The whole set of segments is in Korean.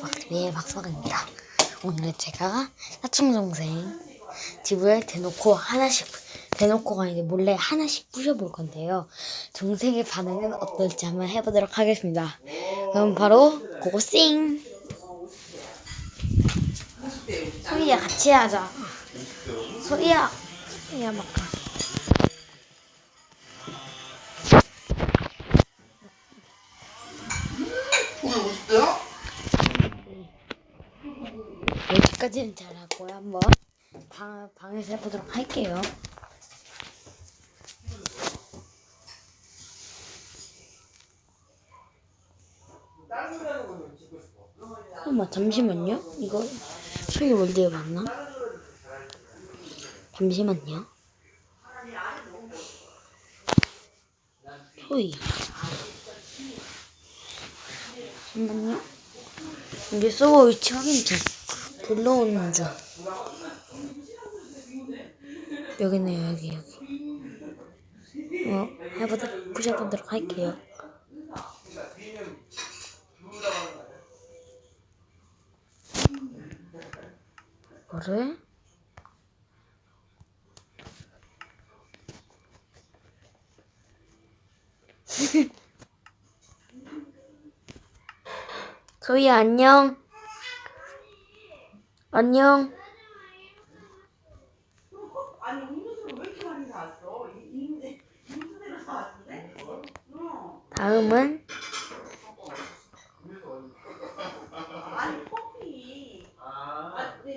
박스박스의 박스박입니다. 오늘은 제가 사촌 동생 집을 대놓고 하나씩 대놓고가 아니라 몰래 하나씩 부셔볼 건데요. 동생의 반응은 어떨지 한번 해보도록 하겠습니다. 그럼 바로 고고싱. 소희야 같이 하자. 소희야, 소희야 막. 여기까지는 잘하고요. 한번 방, 방에서 해보도록 할게요. 잠깐만 잠시만요. 이거 소리 월드에 맞나? 잠시만요. 소리. 잠깐만요. 이게 서버 위치 확인 중. 불러오는 중. 여기네요, 여기, 여기. 어, 해보도록, 부셔보도록 할게요. 이거를 소희 안녕. 안녕. 어. 다음은. 아, 그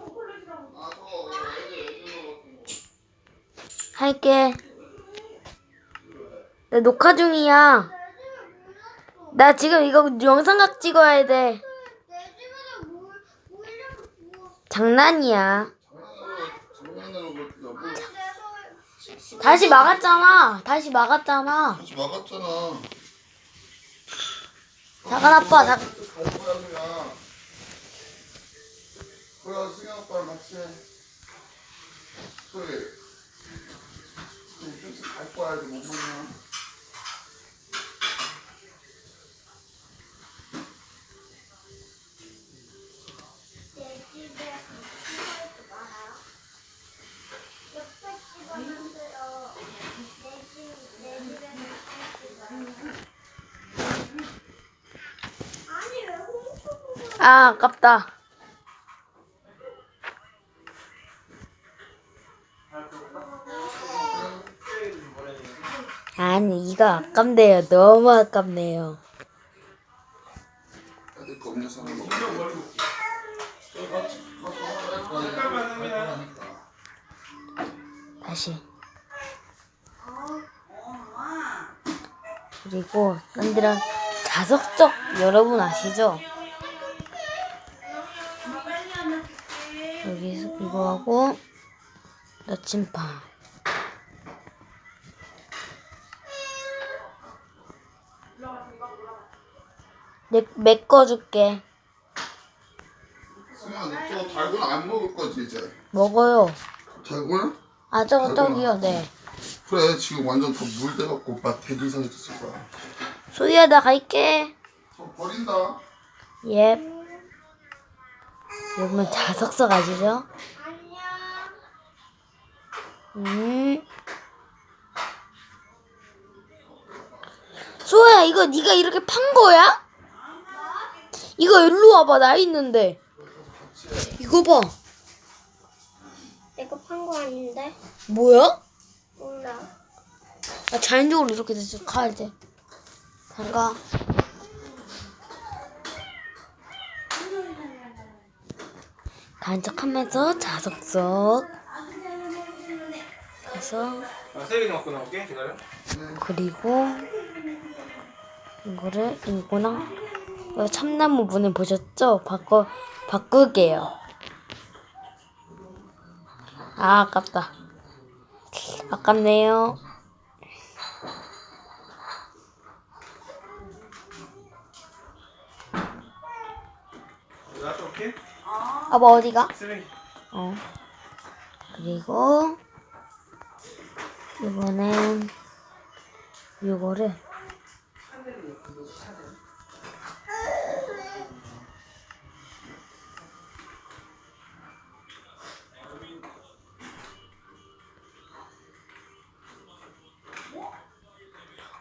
초콜릿이라고. 할게. 나 녹화 중이야. 나 지금 이거 영상각 찍어야 돼. 장난이야. 다시 막았잖아. 다시 막았잖아. 다시 막았잖아. 잠깐 아빠, 나 갈. 그래 승현 오빠랑 같이 해. 그래. 좀갈 거야 이제 못 먹냐? 아, 아깝다. 아니, 이거 아깝네요. 너무 아깝네요. 다시. 그리고 딴들은 자석적 여러분 아시죠? 하고 나침반. 내 메꿔줄게. 승현 너저 달고나 안 먹을 거지 이제? 먹어요. 달고나? 아 저거 저기요. 네. 그래 지금 완전 더 물돼갖고 오빠 되게 이상해졌을 거야. 소희야 나 갈게. 저 버린다. 예. 여러분 자석석 아시죠? 음. 소아야 이거 네가 이렇게 판 거야? 이거 일로 와봐 나 있는데 이거 봐 내가 판 거 아닌데? 뭐야? 몰라. 아 자연적으로 이렇게 됐어 가야 돼 잠깐 간척하면서 자석석 가서 아, 세일이 갖고 나올게. 기다려. 그리고 이거를 이거랑 이 참나무 문을 보셨죠? 바꿔 바꿀게요. 아 아깝다. 아깝네요. 올게. 아빠 어디가? 쓰레기. 어. 그리고 이번엔 요거를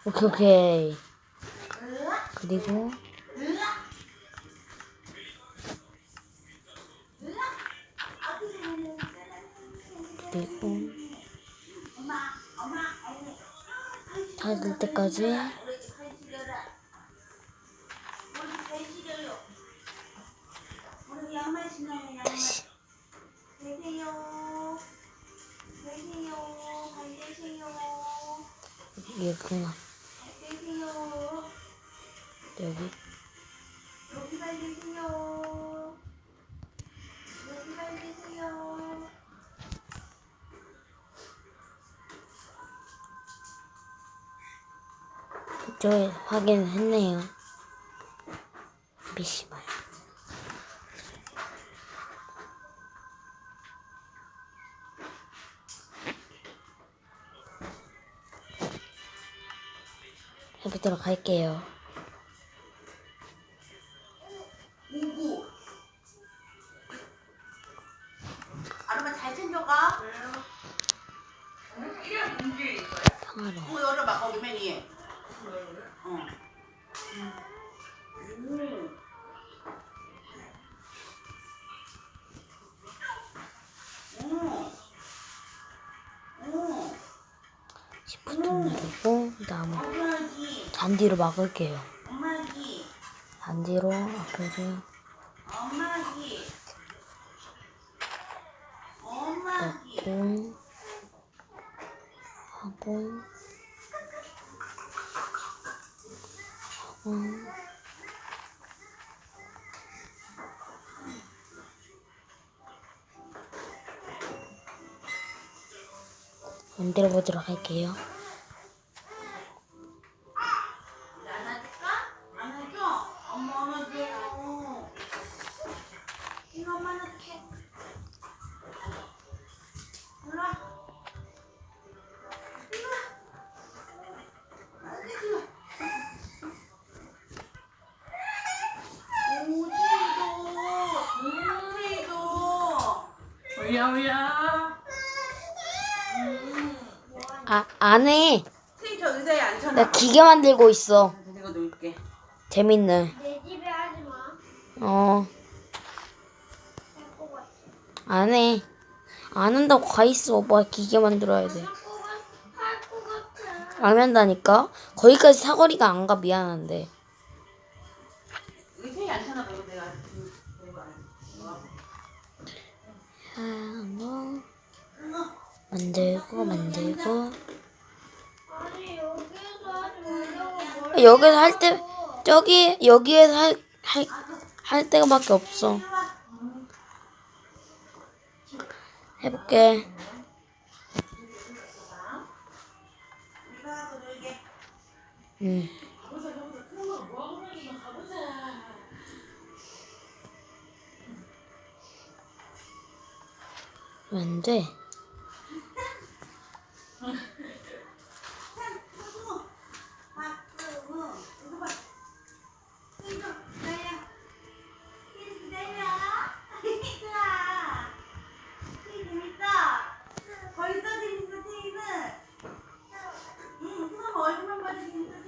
오케이 오케이. 그리고 다될 이쪽에 확인했네요. 미시마요. 해보도록 할게요. 잔디로 막을게요. 엄마기, 잔디로 앞에를. 넣고 하고 하고 만들어 보도록 할게요. 안 해. 트이 저 의자에 앉혀놔. 나 기계 만들고 있어. 놓을게. 재밌네. 내 집에 하지 마. 어. 안 해. 안 한다고 가 있어. 뭐 기계 만들어야 돼. 할것 같아. 안 한다니까? 거기까지 사거리가 안 가. 미안한데. 의자에 앉혀놔. 내가 내가 아, 뭐. 만들고, 만들고. 여기서 할 때, 저기, 여기에서 할, 할, 할 때가 밖에 없어. 해볼게. 응. 안 돼. 봤으니까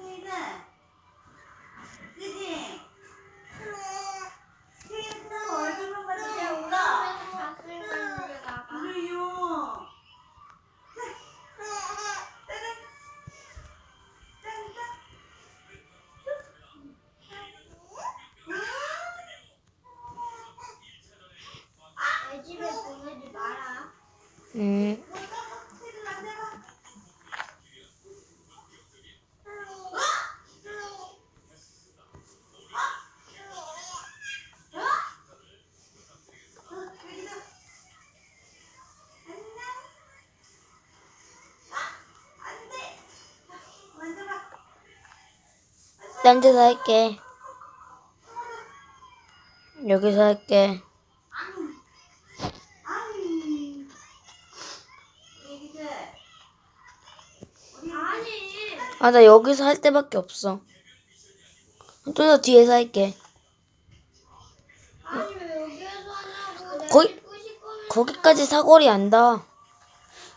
이제 나가. 그래요. 내 집에 보내지 마라. 응. 딴 데서 할게. 여기서 할게. 아, 나 여기서 할 때밖에 없어. 좀 더 뒤에서 할게. 거기-. 거기까지 사거리 안다.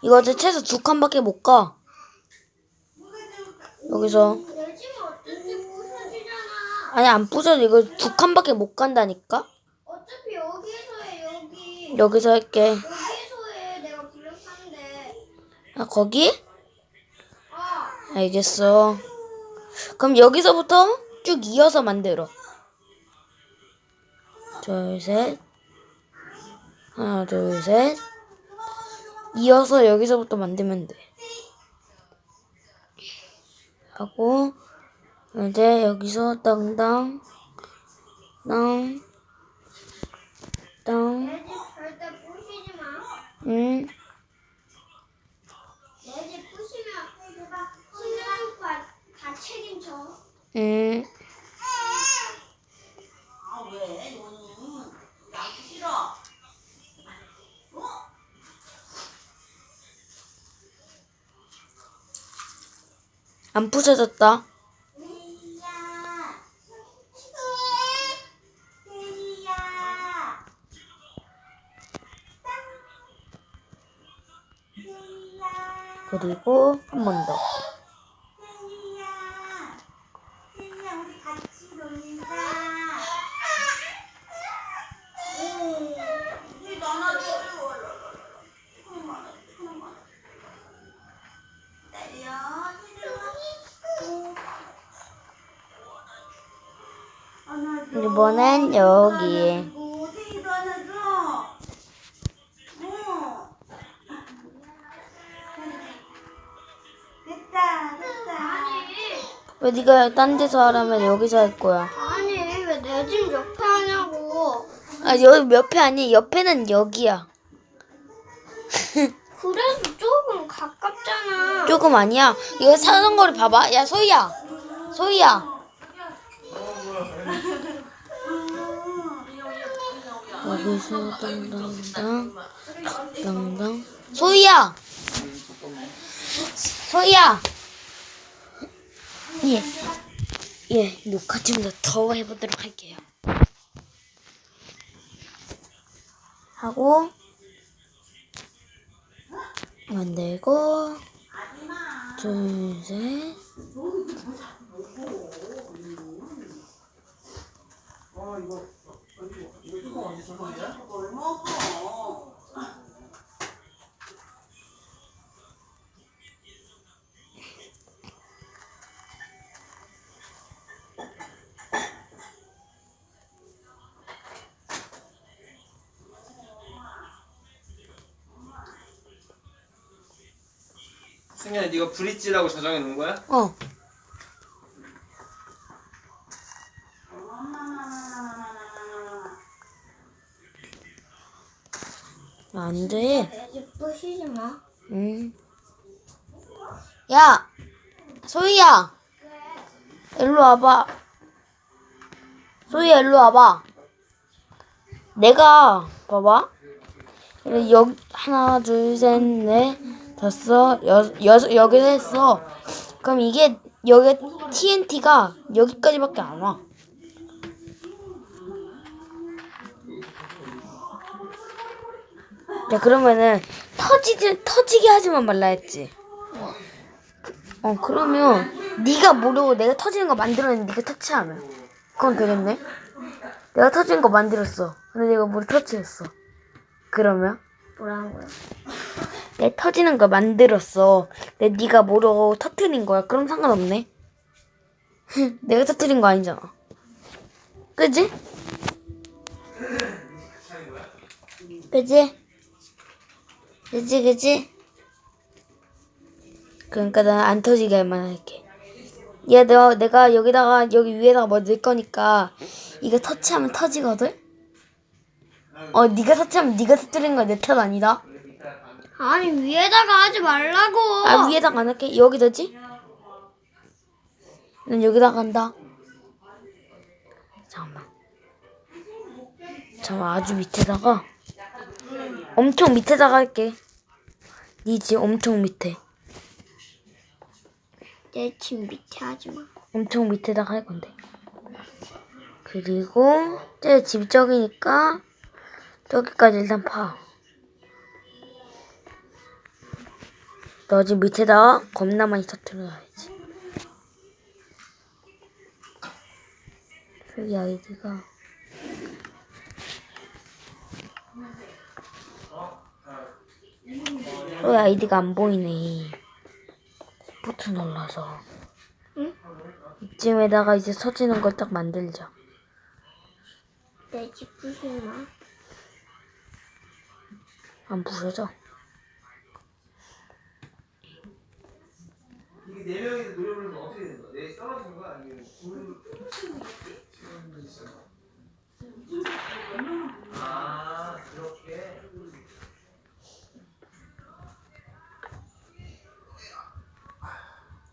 이거 이제 최소 두 칸밖에 못 가. 여기서 내 집은 어쩐지 부서지잖 아. 아니 안 부서져 이거 두 칸밖에 못 간다니까 어차피 여기에서 해 여기. 여기서 할게 해 내가. 아 거기 어. 알겠어 그럼 여기서부터 쭉 이어서 만들어 둘 셋 하나 둘 셋 이어서 여기서부터 만들면 돼 하고 이제 여기서 땅땅 땅 땅, 내 집 절대 부시지 마. 응, 내 집 부시면 신랑 오빠 다 책임져. 응. 아 왜? 너는 나기 싫어. 안 부서졌다. corpo. 네가 딴 데서 하라면 여기서 할 거야? 아니 왜 내 집 옆에 하냐고. 아 여기 옆에 아니 옆에는 여기야. 그래도 조금 가깝잖아. 조금 아니야. 이거 사는 거리 봐봐. 야 소희야, 소희야. 여기서 땅땅땅 땅땅. 소희야, 소희야. 예, 예 녹화 좀더더 해보도록 할게요. 하고 만들고 둘, 셋. 뭘 먹어? 승현아 네가 브릿지라고 저장해 놓은 거야? 어. 안 돼. 부시지 마. 응. 야, 소희야, 일로 와봐. 소희야, 일로 와봐. 내가 봐봐. 이렇게 여 하나, 둘, 셋, 넷, 다섯, 여, 여섯 여기서 했어. 그럼 이게 여기 TNT가 여기까지밖에 안 와. 야 그러면은 터지지 터지게 하지만 말라 했지. 어 그러면 네가 모르고 내가 터지는 거 만들었는데 네가 터치하면 그건 되겠네. 내가 터지는 거 만들었어. 근데 내가 뭘 터치했어. 그러면 뭐라는 거야? 내 터지는 거 만들었어. 근데 네가 모르고 터트린 거야. 그럼 상관없네. 내가 터트린 거 아니잖아. 그지? 그지? 그지 그지? 그러니까 난 안 터지게 할만 할게. 야, 너 내가 여기다가 여기 위에다가 뭐 넣을 거니까 이거 터치하면 터지거든. 어, 네가 터치하면 네가 터뜨린 거야 내탓 아니다. 아니 위에다가 하지 말라고. 아 위에다가 안 할게. 여기 넣지? 난 여기다가 한다. 잠깐만. 잠깐 아주 밑에다가 엄청 밑에다가 할게. 네집 엄청 밑에. 내 집 밑에 하지 마. 엄청 밑에다가 할 건데. 그리고 제집 저기니까 저기까지 일단 파. 너 지금 밑에다 겁나 많이 터트려야지. 여기 아이디가. 어, 왜 아이디가 안 보이네. 버튼 눌러서. 응? 이쯤에다가 이제 서지는 걸 딱 만들자. 내집 부수나? 안 부서져. 이게 네 명이서 노래 부르면 어떻게 되는 거야? 내 떨어지는 거야? 아니면 아 그렇게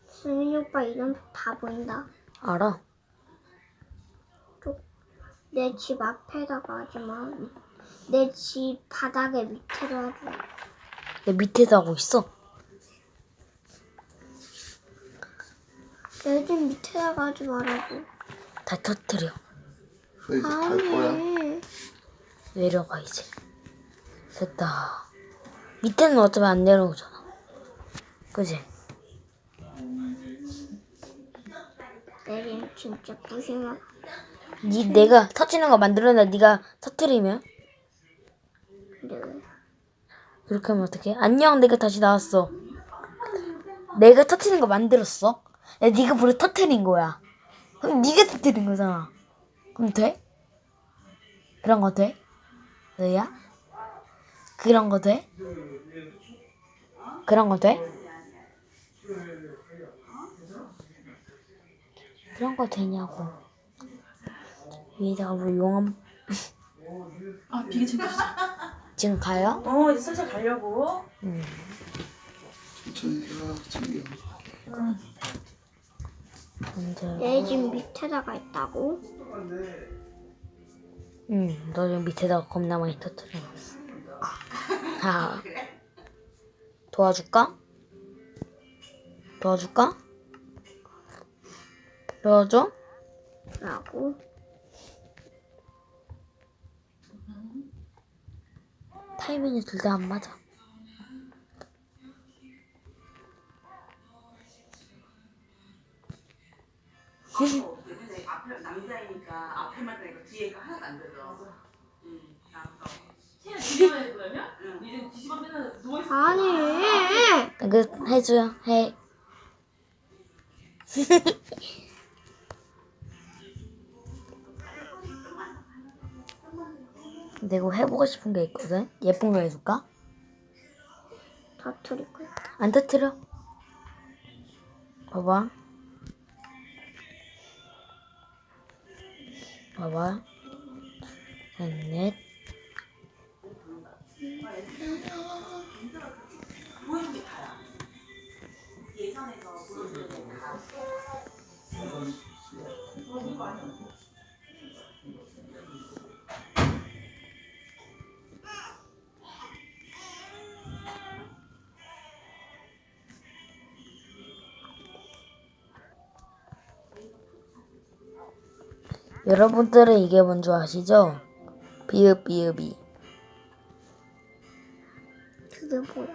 승윤이 오빠 이름 다 보인다. 알아. 내 집 앞에다가 하지 마. 내 집 바닥에 밑으로 하지 마. 내 밑에도 하고 있어. 내집 밑에다가 하지 말라고. 다 터뜨려. 너 이제 갈 거야? 아니. 내려가 이제. 됐다. 밑에는 어차피 안 내려오잖아. 그지? 내림 진짜 부시면 니 내가 터치는 거 만들어놔. 네가 터뜨리면 근데 왜? 그렇게 하면 어떡해? 안녕. 내가 다시 나왔어. 내가 터트리는 거 만들었어. 야, 네가 불을 터트린 거야. 그럼 네가 터트린 거잖아. 그럼 돼? 그런 거 돼? 너야? 그런 거 돼? 그런 거 돼? 그런 거 되냐고. 위에다가 뭐 용암 아 비계 챙겨주세요. 지금 가요? 어 이제 슬슬 가려고. 응. 천천히 가 챙겨 내집 밑에다가 있다고? 응, 너 지금 밑에다가 겁나 많이 터뜨려놨어. 아, 도와줄까? 도와줄까? 도와줘? 라고? 타이밍이 둘 다 안 맞아. 근데 앞에 남자이니까 앞에만 되니까 뒤에가 하나도 안 되더라고. 응, 남자. 채연 뒤집어야 돼 그러면? 응. 이제 뒤집어 맨날 누워 있어. 아니. 그 해줘요. 해. 내가 해보고 싶은 게 있거든. 예쁜 거 해줄까? 거야. 안 터트려. 봐봐. 봐봐. 셋, 넷. 예산에서 보여주는 게 다. 여러분들은 이게 뭔지 아시죠? 비읍비읍이. 그게 뭐야?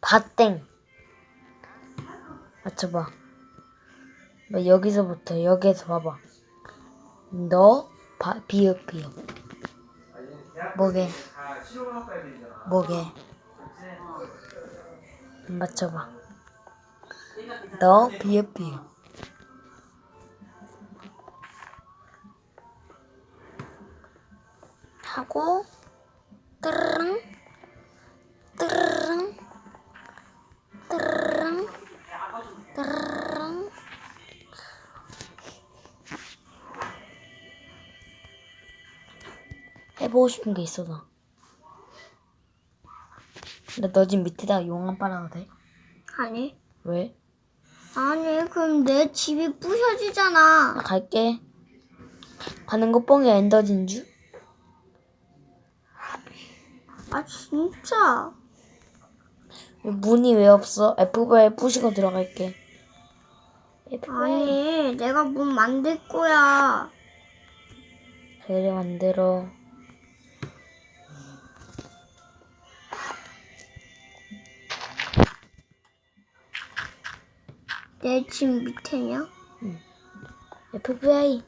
밭땡. 맞춰봐. 뭐 여기서부터 여기에서 봐봐. 너 바, 비읍 비읍. 뭐게? 뭐게? 맞춰봐. 너 비읍 비읍. 하고 뜨르릉 뜨르릉 뜨르릉 뜨르릉 해보고 싶은 게 있어 나. 근데 너집 밑에다가 용암 빨아도 돼? 아니. 왜? 아니, 그럼 내 집이 부셔지잖아. 나 갈게. 가는 거 뻥이 엔더 진주? 아, 진짜. 문이 왜 없어? F4에 부시고 들어갈게. F4에 아니, 내가 문 만들 거야. 그래 만들어. 내 집 밑에냐? FBI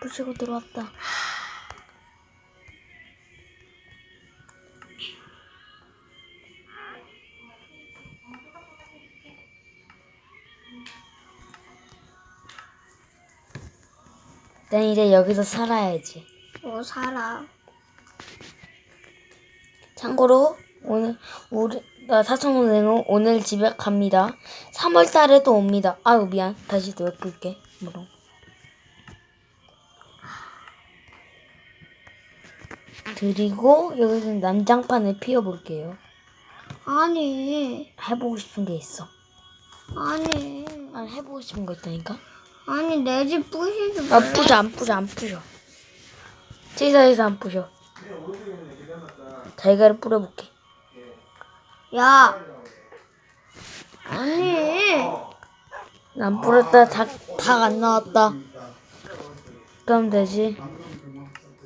부시고 들어왔다. 난 이제 여기서 살아야지. 뭐 살아. 참고로 오늘 우리 나 사촌 동생은 오늘 집에 갑니다. 3월 달에 또 옵니다. 아유 미안. 다시 또 끌게. 뭐로. 그리고 여기서 난장판을 피워볼게요. 아니, 해보고 싶은 게 있어. 아니, 아 해보고 싶은 거 있다니까? 아니 내 집 부시지 아 마. 부셔 안 부셔 안 부셔. 제사에서 안 부셔. 달걀을 뿌려볼게. 야, 아니, 안 뿌렸다 닭닭안 나왔다. 그럼 되지.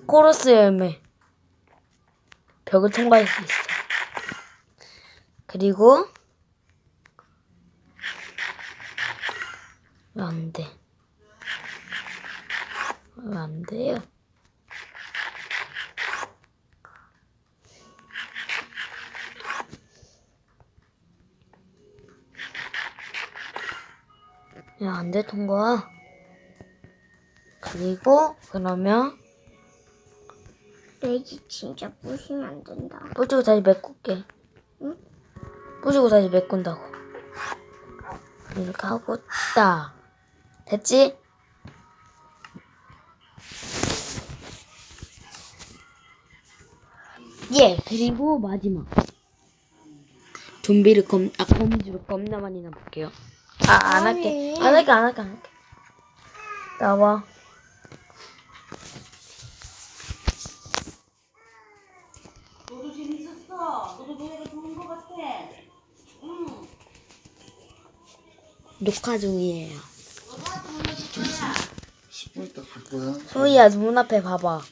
코러스 열매. 벽을 통과할 수 있어. 그리고 왜안 돼? 왜안 돼요? 왜안돼 통과? 그리고 그러면 내집 진짜 부시면 안 된다. 뿌리고 다시 메꿀게. 응? 뿌리고 다시 메꾼다고. 이렇게 하고 딱 됐지? 예 그리고 마지막 좀비를 검, 아 거미줄을 겁나 많이 남을게요. 아 안 할게 안 할게 안 할게 안 할게. 나와. 너도 재밌었어. 너도 노래가 좋은 것 같아. 응. 녹화 중이에요. 10분 있다 갈 거야. 소희야 문 앞에 봐봐.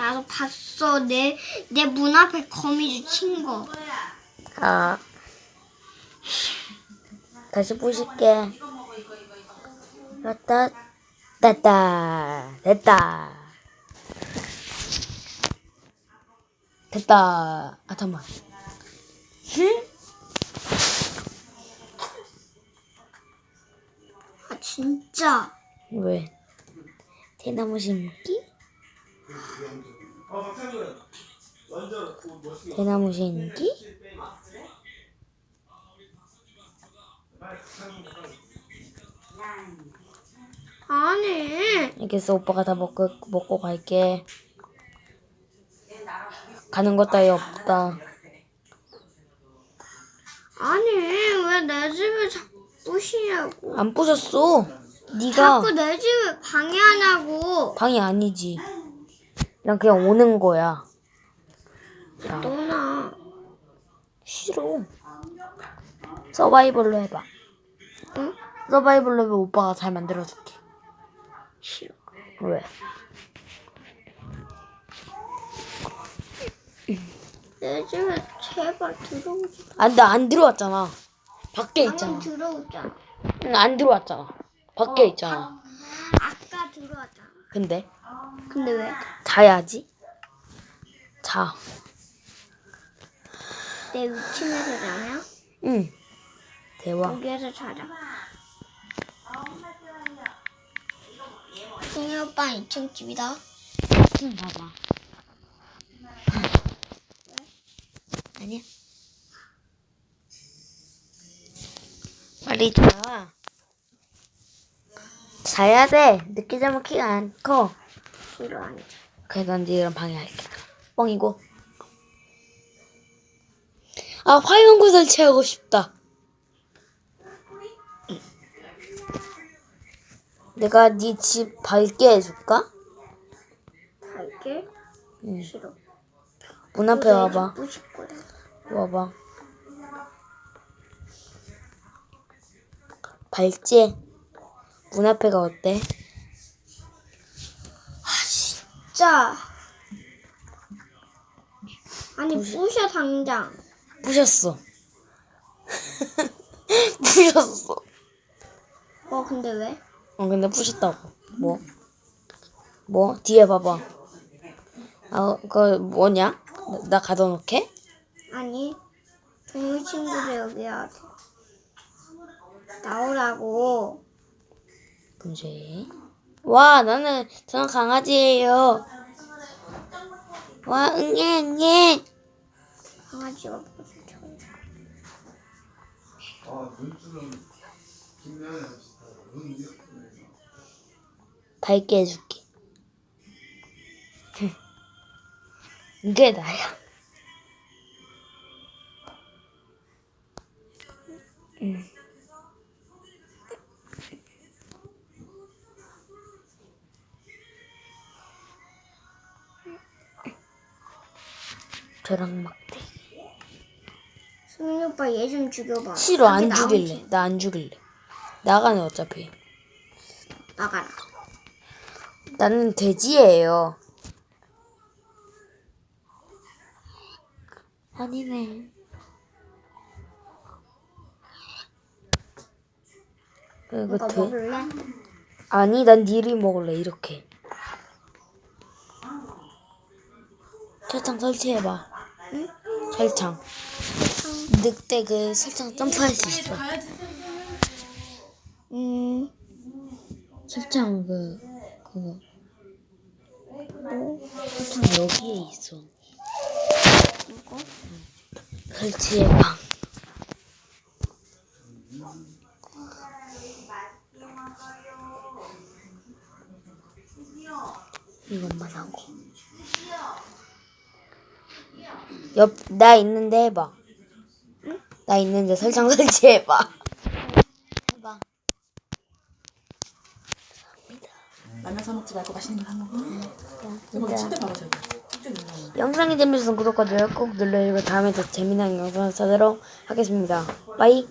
나도 봤어. 내 내 문 앞에 거미줄 친 거. 아. 다시 보실게. 됐다. 됐다. 됐다. 됐다. 아, 잠깐만. 아 진짜. 왜? 대나무 심기? 어, 박찬준. 완전 옷 멋있게. 대나무 심기? 아니. 해서 오빠가 다 먹고, 먹고 갈게. 가는 것 따위 없다. 아니 왜 내 집을 자꾸 부시냐고. 안 부셨어. 네가 자꾸 내 집을 방해하냐고. 방이 아니지. 난 그냥 오는 거야. 야, 너나. 싫어. 서바이벌로 해봐. 응? 서바이벌로 해봐. 오빠가 잘 만들어줄게. 싫어. 왜? 내 집에 제발 들어오지. 안, 나안 들어왔잖아. 밖에 있잖아. 방금 들어오잖아. 응, 안 들어왔잖아. 밖에 있잖아. 아까 들어왔잖아. 근데 근데 왜? 자야지. 자. 내 위층에서 자냐? 응. 대화. 여기에서 자자. 승희 오빠 2층 집이다. 응, 봐봐. 아니야. 빨리 자. 자야 돼. 늦게 자면 키가 안 커. 싫어 안 자. 그래, 난 니랑 방해할게. 뻥이고. 아, 화용구 설치하고 싶다. 내가 네 집 밝게 해줄까? 갈게. 응. 싫어. 문 앞에 와봐. 부실 거야. 와봐. 밝지? 문 앞에가 어때? 진짜. 아니 부셔 당장. 부셨어. 부셨어. 어 근데 왜? 어 근데 부셨다고. 뭐? 뭐? 뒤에 봐봐. 아 그거 뭐냐? 나, 나 가둬놓게? 아니 동물 친구들 여기 와 나오라고 문제. 와 나는 저는 강아지예요. 와 응애 응애. 강아지가 무슨 아 합시다. 눈 이렇게 내서. 밝게 해줄게. 이게 나야. 음. 저랑 막대. 승윤이 오빠 얘 좀 죽여봐 싫어 안 나오지? 죽일래. 나 안 죽일래. 나가네 어차피. 나가라 나는 돼지예요. 아니네. 이거 돼? 먹을래? 아니, 난 니를 먹을래. 이렇게. 설탕 설치해봐. 응? 설탕. 늑대 그 설탕 점프할 수 있어. 음 설탕 그 그거. 설탕 여기에 있어. 이거? 설치해봐. 이것만 하고. 옆, 나 있는데 해봐. 나 있는데 설탕 설치 해봐. 해봐. 라면 사 먹지 말고 맛있는 거사 먹어. 저거 침대 저기. 영상이 재밌어서 구독과 좋아요 꼭 눌러주고 다음에 더 재미난 영상을 찾도록 하겠습니다. 빠이.